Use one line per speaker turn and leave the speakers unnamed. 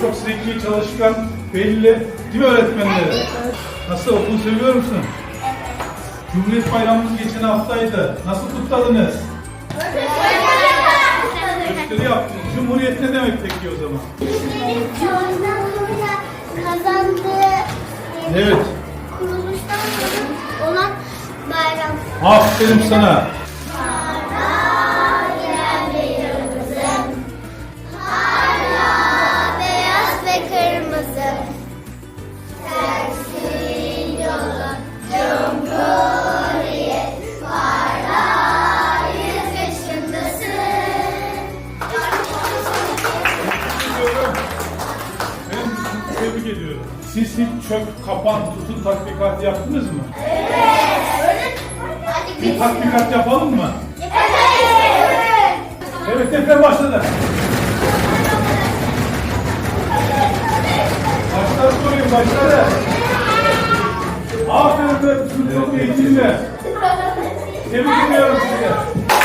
çok zeki, çalışkan, belli. Değil mi öğretmenleri? Nasıl okul seviyor musun? Cumhuriyet Bayramımız geçen haftaydı. Nasıl kutladınız? Gösteri yaptınız. Cumhuriyet ne demek peki o zaman?
kazandığı
evet.
kuruluştan sonra olan bayram.
Aferin sana. Siz hiç çök, kapan, tutun tatbikatı yaptınız mı?
Hadi
Bir tatbikat yapalım mı?
Evet.
Evet, tekrar başladı. Başlar sorayım, başladı. Aferin be, çok eğitimli. Tebrik ediyorum size.